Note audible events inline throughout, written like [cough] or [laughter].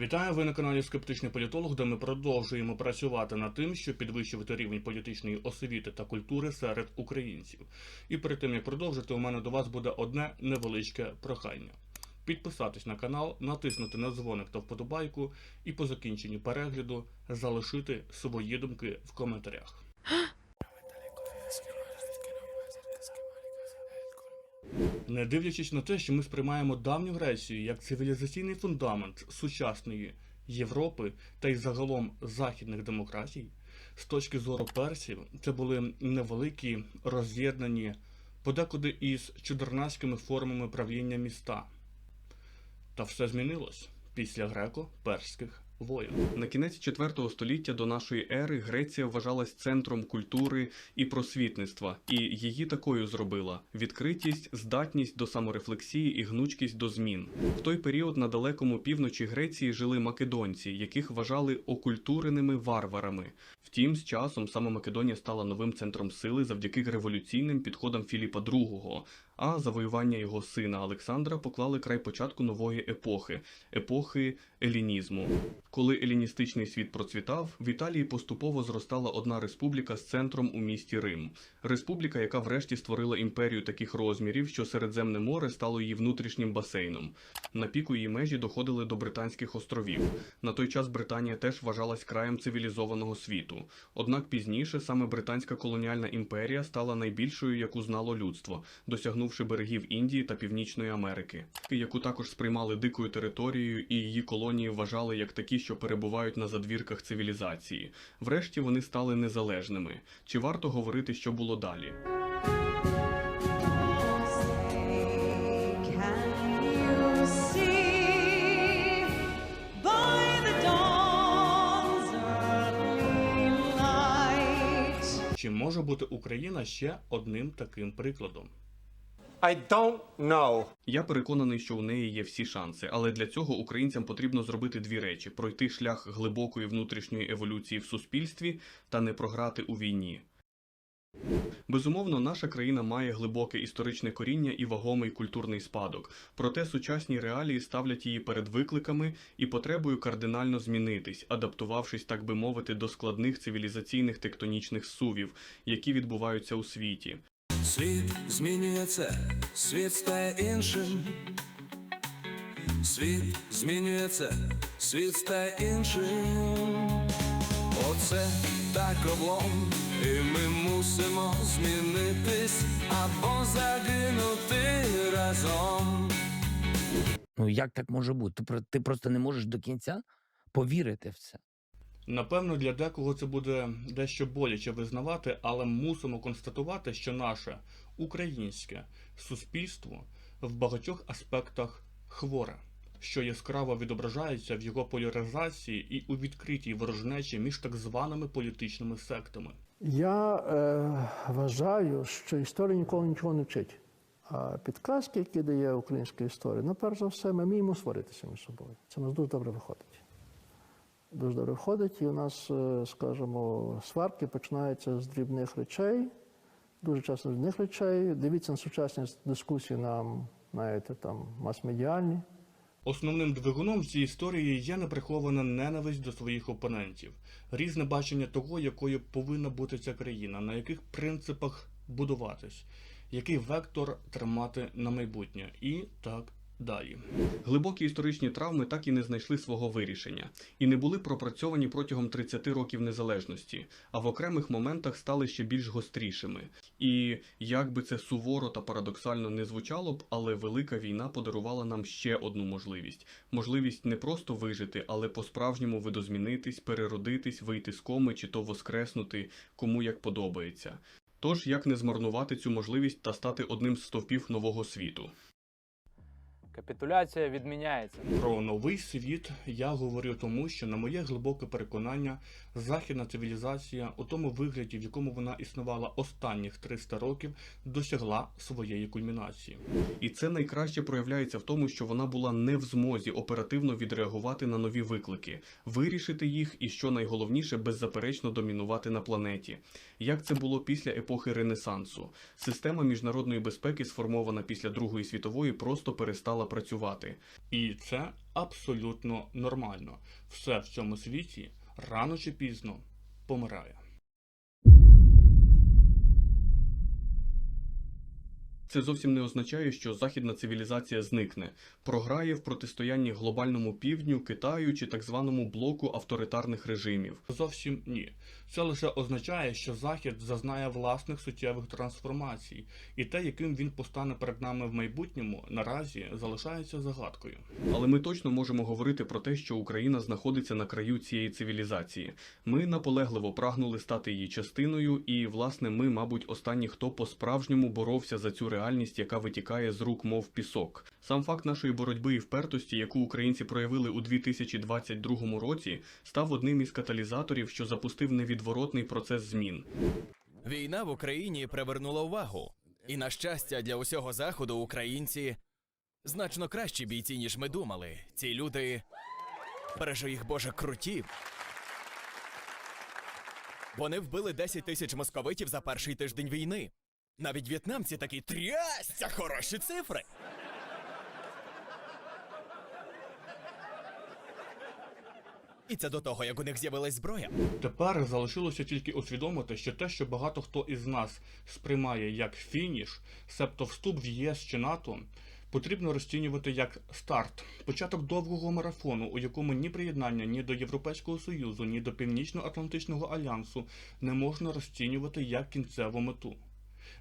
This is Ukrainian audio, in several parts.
Вітаю, ви на каналі Скептичний політолог, де ми продовжуємо працювати над тим, щоб підвищувати рівень політичної освіти та культури серед українців. І перед тим як продовжити, у мене до вас буде одне невеличке прохання. Підписатись на канал, натиснути на дзвоник та вподобайку, і по закінченні перегляду залишити свої думки в коментарях. [gasps] [gasps] Не дивлячись на те, що ми сприймаємо давню Грецію як цивілізаційний фундамент сучасної Європи та й загалом західних демократій, з точки зору персів, це були невеликі, роз'єднані, подекуди із чудернацькими формами правління міста. Та все змінилось після греко-перських воєн. На кінець IV століття до нашої ери Греція вважалась центром культури і просвітництва, і її такою зробила відкритість, здатність до саморефлексії і гнучкість до змін. В той період на далекому півночі Греції жили македонці, яких вважали окультуреними варварами. Втім, з часом саме Македонія стала новим центром сили завдяки революційним підходам Філіпа II, а завоювання його сина Олександра поклали край початку нової епохи епохи елінізму. Коли еліністичний світ процвітав, в Італії поступово зростала одна республіка з центром у місті Рим. Республіка, яка врешті створила імперію таких розмірів, що Середземне море стало її внутрішнім басейном. На піку її межі доходили до Британських островів. На той час Британія теж вважалась краєм цивілізованого світу. Однак пізніше саме британська колоніальна імперія стала найбільшою, яку знало людство, досягнувши берегів Індії та Північної Америки, яку також сприймали дикою територією, і її колонії вважали як такі, що перебувають на задвірках цивілізації. Врешті вони стали незалежними. Чи варто говорити, що було далі? Чи може бути Україна ще одним таким прикладом? I don't know. Я переконаний, що у неї є всі шанси, але для цього українцям потрібно зробити дві речі: пройти шлях глибокої внутрішньої еволюції в суспільстві та не програти у війні. Безумовно, наша країна має глибоке історичне коріння і вагомий культурний спадок, проте сучасні реалії ставлять її перед викликами і потребою кардинально змінитись, адаптувавшись, так би мовити, до складних цивілізаційних тектонічних сувів, які відбуваються у світі. Світ змінюється, світ стає іншим. Світ змінюється, світ стає іншим. Оце так облом, і ми мусимо змінитись або загинути разом. Ну як так може бути? Ти, про- ти просто не можеш до кінця повірити в це. Напевно, для декого це буде дещо боляче визнавати, але мусимо констатувати, що наше українське суспільство в багатьох аспектах хворе, що яскраво відображається в його поляризації і у відкритій ворожнечі між так званими політичними сектами. Я е, вважаю, що історія ніколи нічого не вчить. А підказки, які дає українська історія, ну, перш за все, ми вміємо сваритися між собою. Це нас дуже добре виходить. Дуже добре виходить, і у нас, е, скажімо, сварки починаються з дрібних речей, дуже часто з дрібних речей. Дивіться на сучасні дискусії нам, знаєте, там мас-медіальні. Основним двигуном цій історії є неприхована ненависть до своїх опонентів, різне бачення того, якою повинна бути ця країна, на яких принципах будуватись, який вектор тримати на майбутнє, і так далі. Глибокі історичні травми так і не знайшли свого вирішення і не були пропрацьовані протягом 30 років незалежності, а в окремих моментах стали ще більш гострішими. І як би це суворо та парадоксально не звучало б, але велика війна подарувала нам ще одну можливість: можливість не просто вижити, але по-справжньому видозмінитись, переродитись, вийти з коми чи то воскреснути, кому як подобається. Тож як не змарнувати цю можливість та стати одним з стовпів нового світу? Капітуляція відміняється. Про новий світ я говорю тому, що на моє глибоке переконання, західна цивілізація у тому вигляді, в якому вона існувала останніх 300 років, досягла своєї кульмінації. І це найкраще проявляється в тому, що вона була не в змозі оперативно відреагувати на нові виклики, вирішити їх і, що найголовніше, беззаперечно домінувати на планеті. Як це було після епохи Ренесансу? Система міжнародної безпеки, сформована після Другої світової, просто перестала працювати. І це абсолютно нормально. Все в цьому світі рано чи пізно помирає. Це зовсім не означає, що західна цивілізація зникне, програє в протистоянні глобальному півдню, Китаю чи так званому блоку авторитарних режимів. Зовсім ні. Це лише означає, що Захід зазнає власних суттєвих трансформацій, і те, яким він постане перед нами в майбутньому, наразі залишається загадкою. Але ми точно можемо говорити про те, що Україна знаходиться на краю цієї цивілізації. Ми наполегливо прагнули стати її частиною, і, власне, ми, мабуть, останні, хто по-справжньому боровся за цю реальність, яка витікає з рук, мов пісок. Сам факт нашої боротьби і впертості, яку українці проявили у 2022 році, став одним із каталізаторів, що запустив невідворотний процес змін. Війна в Україні привернула увагу. І на щастя, для усього заходу українці значно кращі бійці, ніж ми думали. Ці люди бережу їх Боже круті. Вони вбили 10 тисяч московитів за перший тиждень війни. Навіть в'єтнамці такі трясся хороші цифри. І це до того, як у них з'явилась зброя. Тепер залишилося тільки усвідомити, що те, що багато хто із нас сприймає як фініш, себто вступ в ЄС чи НАТО, потрібно розцінювати як старт, початок довгого марафону, у якому ні приєднання ні до Європейського Союзу, ні до Північно-Атлантичного альянсу не можна розцінювати як кінцеву мету.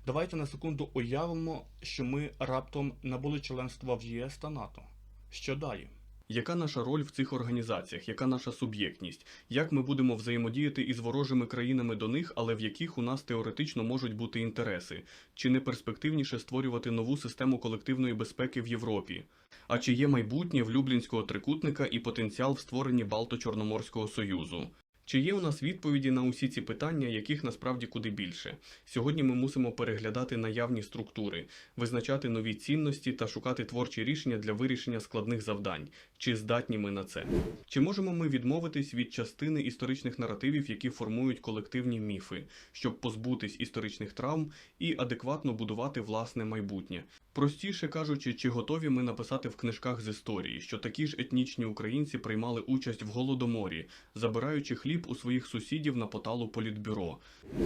Давайте на секунду уявимо, що ми раптом набули членства в ЄС та НАТО. Що далі? Яка наша роль в цих організаціях? Яка наша суб'єктність? Як ми будемо взаємодіяти із ворожими країнами до них, але в яких у нас теоретично можуть бути інтереси? Чи не перспективніше створювати нову систему колективної безпеки в Європі? А чи є майбутнє в Люблінського трикутника і потенціал в створенні Балто-Чорноморського союзу? Чи є у нас відповіді на усі ці питання, яких насправді куди більше? Сьогодні ми мусимо переглядати наявні структури, визначати нові цінності та шукати творчі рішення для вирішення складних завдань. Чи здатні ми на це? Чи можемо ми відмовитись від частини історичних наративів, які формують колективні міфи, щоб позбутись історичних травм і адекватно будувати власне майбутнє? Простіше кажучи, чи готові ми написати в книжках з історії, що такі ж етнічні українці приймали участь в голодоморі, забираючи хліб у своїх сусідів на поталу політбюро.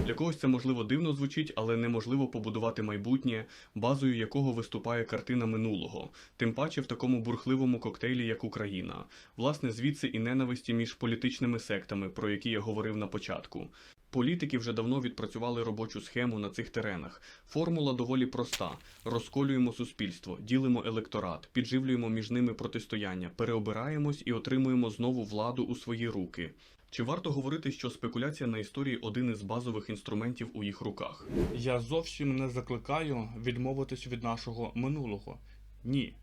Для когось це можливо дивно звучить, але неможливо побудувати майбутнє, базою якого виступає картина минулого, тим паче в такому бурхливому коктейлі, як Україна. Власне, звідси і ненависті між політичними сектами, про які я говорив на початку. Політики вже давно відпрацювали робочу схему на цих теренах. Формула доволі проста: розколюємо суспільство, ділимо електорат, підживлюємо між ними протистояння, переобираємось і отримуємо знову владу у свої руки. Чи варто говорити, що спекуляція на історії один із базових інструментів у їх руках? Я зовсім не закликаю відмовитись від нашого минулого. Ні.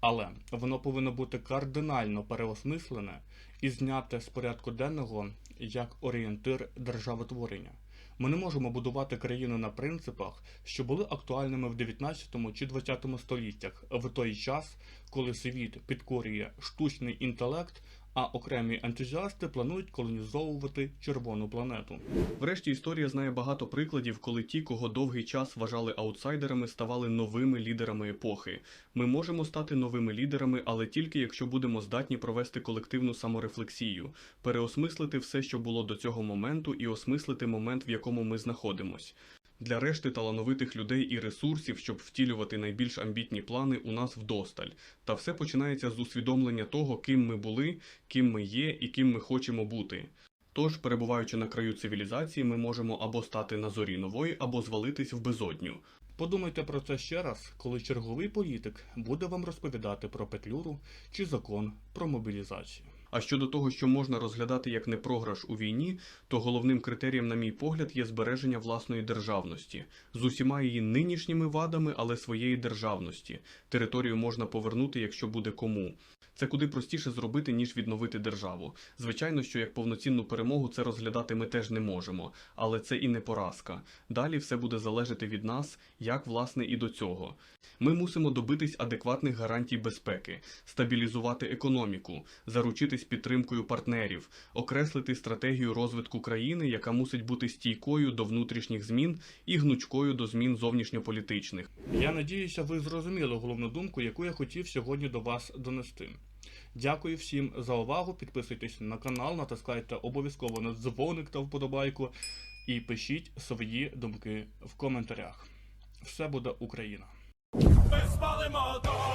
Але воно повинно бути кардинально переосмислене і зняте з порядку денного як орієнтир державотворення. Ми не можемо будувати країну на принципах, що були актуальними в 19 чи 20 століттях, в той час, коли світ підкорює штучний інтелект, а окремі ентузіасти планують колонізовувати червону планету. Врешті історія знає багато прикладів, коли ті, кого довгий час вважали аутсайдерами, ставали новими лідерами епохи. Ми можемо стати новими лідерами, але тільки якщо будемо здатні провести колективну саморефлексію, переосмислити все, що було до цього моменту, і осмислити момент, в якому ми знаходимось. Для решти талановитих людей і ресурсів, щоб втілювати найбільш амбітні плани, у нас вдосталь. Та все починається з усвідомлення того, ким ми були, ким ми є і ким ми хочемо бути. Тож, перебуваючи на краю цивілізації, ми можемо або стати на зорі нової, або звалитись в безодню. Подумайте про це ще раз, коли черговий політик буде вам розповідати про петлюру чи закон про мобілізацію. А щодо того, що можна розглядати як непрограш у війні, то головним критерієм, на мій погляд, є збереження власної державності з усіма її нинішніми вадами, але своєї державності. Територію можна повернути, якщо буде кому. Це куди простіше зробити, ніж відновити державу. Звичайно, що як повноцінну перемогу це розглядати ми теж не можемо, але це і не поразка. Далі все буде залежати від нас, як власне і до цього. Ми мусимо добитись адекватних гарантій безпеки, стабілізувати економіку, заручитись заручитись підтримкою партнерів, окреслити стратегію розвитку країни, яка мусить бути стійкою до внутрішніх змін і гнучкою до змін зовнішньополітичних. Я надіюся, ви зрозуміли головну думку, яку я хотів сьогодні до вас донести. Дякую всім за увагу. Підписуйтесь на канал, натискайте обов'язково на дзвоник та вподобайку і пишіть свої думки в коментарях. Все буде Україна! Ми спалимо дощ,